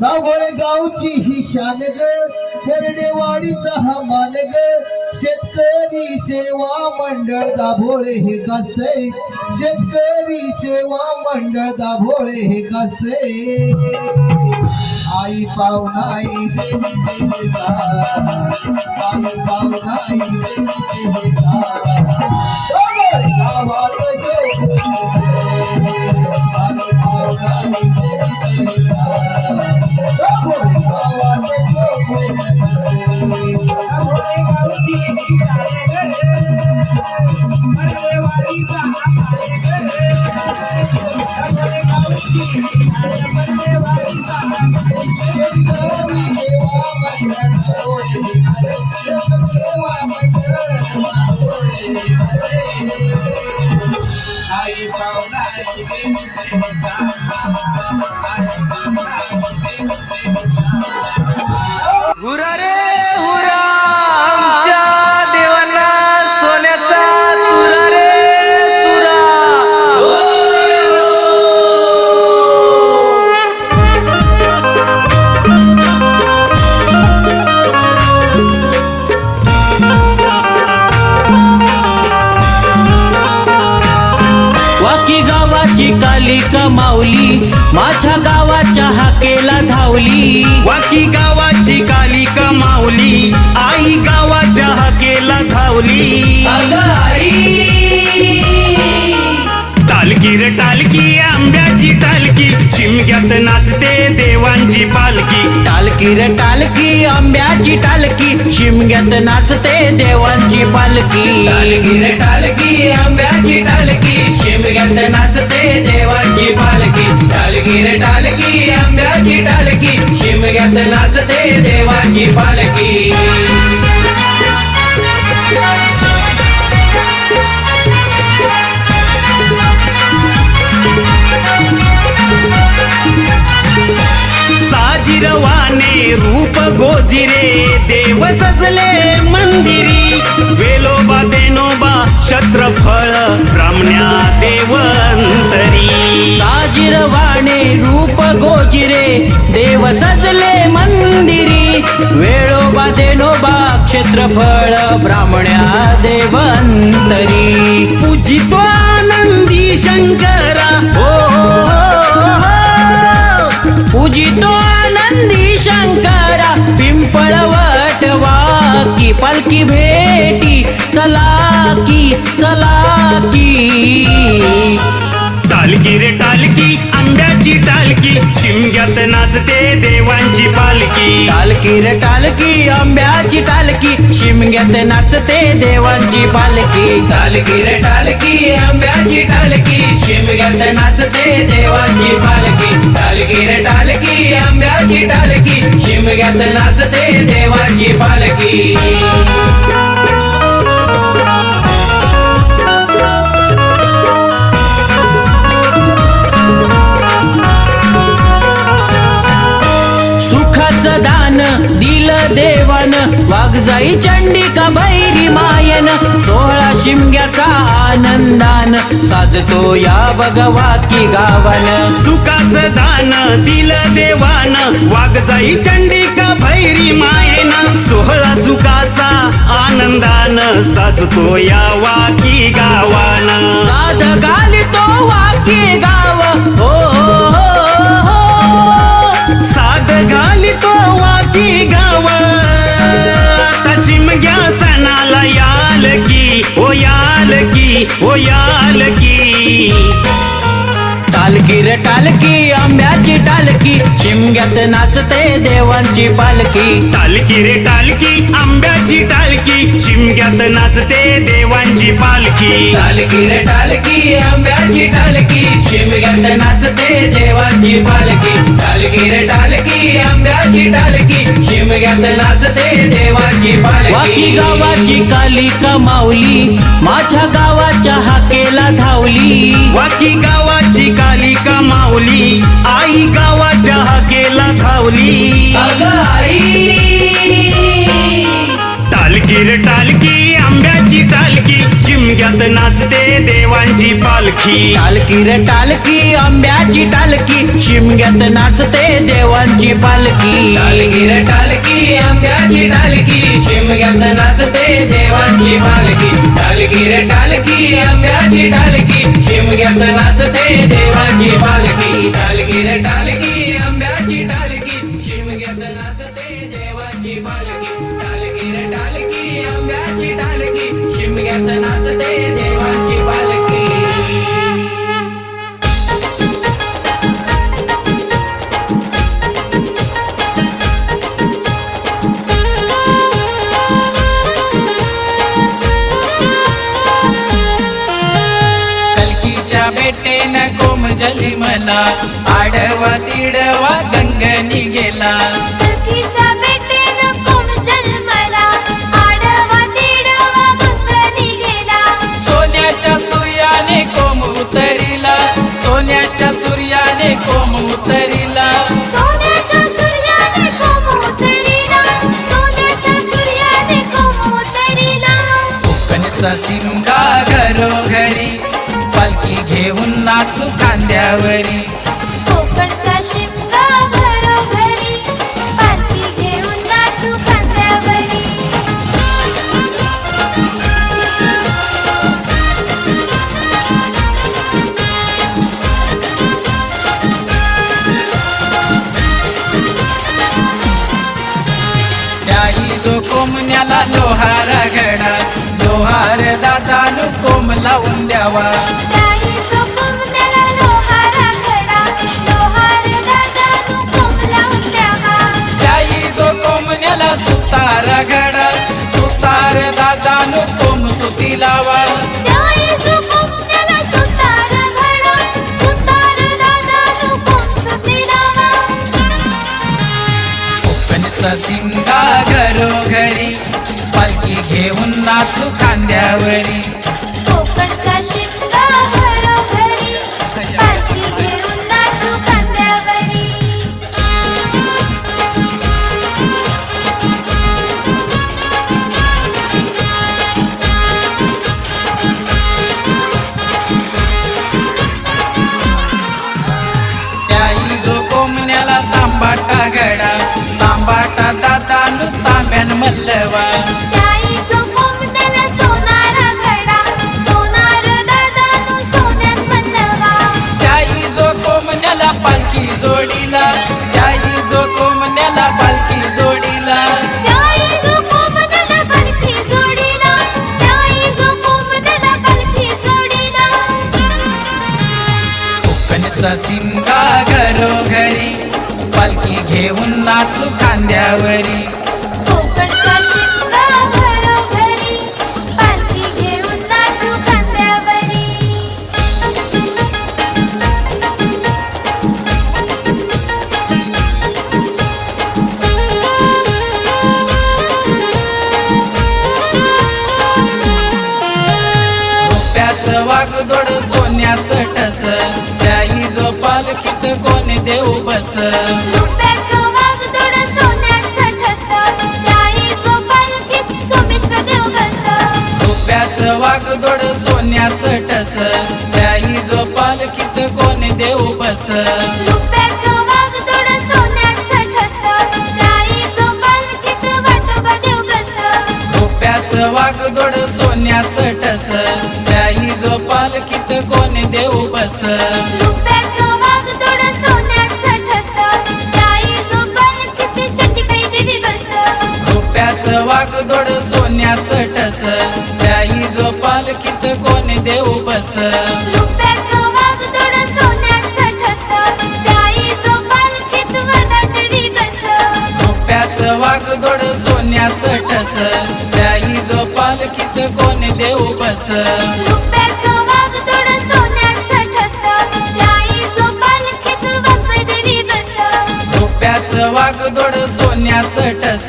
दाभोळे गावची ही शान ग हा मानग शेतकरी सेवा मंडळ दाभोळे हे कासे शेतकरी सेवा मंडळ दाभोळे हे कासे आई पावनाई देवी देवीचा आई पावनाई देवी देवीचा आई पावनाई देवी हुरा बागेला धावली. वाकी गावाची कालिका माऊली आई गावाच्या हाकेला धावली. टालकी रे टालकी आंब्याची टालकी चिमक्यात नाचते देवांची पालखी. टालकी रे टालकी आंब्याची टालकी शिमग्यात नाचते देवांची पालकी टालकी रे टालकी आंब्याची टालकी शिमग्यात नाचते देवाची पालकी टालकी रे टालकी आंब्याची टालकी शिमग्यात नाचते देवाची पालकी गोजिरे देव सजले मंदिरी. वेलोबा देनोबा शत्रफळ ब्राह्मण्या देवंतरी. साजिरवाणे रूप गोजिरे देव सजले मंदिरी. वेळोबा देनोबा क्षेत्रफळ ब्राह्मण्या देवंतरी. पूजितो आनंदी शंकर पालखी भेटी चला की चला की. टालकी रे टालकी आंब्याची टालकी. शिमग्यात नाचते देवांची पालखी. टालकी रे टालकी आंब्याची टालकी. शिमग्यात नाचते देवांची पालखी. टालकी रे टालकी आंब्याची टालकी. शिमग्यात नाचते देवाची पालकी टालकी रे टालकी आंब्याची टालकी. शिमग्यात नाचते देवाची पालकी देवान वाघजाई चंडिका भैरी मायन सोहळा शिमग्याचा आनंदान साजतो या भगवा की गावान. सुखाच दान दिलं देवान वागजाई चंडिका भैरी मायन सोहळा सुखाचा आनंदान साजतो या वाकी टालकी आंब्याची टालकी शिमग्यात नाचते देवांची पालकी टालकी रे टालकी आंब्याची टालकी शिमग्यात नाचते देवांची पालखी. टालकी रे टालकी आंब्याची टालकी शिमग्यात नाचते देवांची पालकी टालकी रे टालकी आंब्याची टालकी शिमग्यात नाचते देवाची वाकी पालकी गावाची कालिका माऊली माझ्या गावाच्या हाकेला धावली. वाकी गावाची कालिका माऊली आई गावाच्या हाकेला धावली. अगं आई. टालकी रे टालकी आंब्याची नाचते देवांची पालखी. टालकी रे टालकी आंब्याची टालकी शिमग्यात नाचते देवांची पालखी. टालकी रे टालकी आंब्याची टालकी शिमग्यात नाचते देवांची पालखी. टालकी रे टालकी आंब्याची टालकी शिमग्यात नाचते देवांची पालखी. टालकी रे टालकी आंब्याची टालकी शिमग्यात नाचते देवांची पालखी. टालकी रे टालकी आंब्याची टालकी शिमग्यात कलकीच्या बेटेनं कोमजली मला आडवा तिडवा आडवा गंगनी गेला. सोन्याच्या सूर्याने कोम उतरिला सोन्याच्या सूर्याने कोम सुकुमण्याला लोहारा घडा लोहार दादानु कोम लावून द्यावा. त्याई जो कोमण्याला सुतारा घडा सुतार दादानु कोम सुती लावा. तांबाटा घडा तांबाटा तांब्यान मल्लवा. रुपयाचं वागदोड सोन्याचं ठस. त्याई जो पालखीत कोण देऊ बस. वागदोड सोन्याचं ठस. त्याही ठस. जो पालखीत कोण देऊ बस. सोन्याचं जाई जो पालखीत कोण देऊ बस.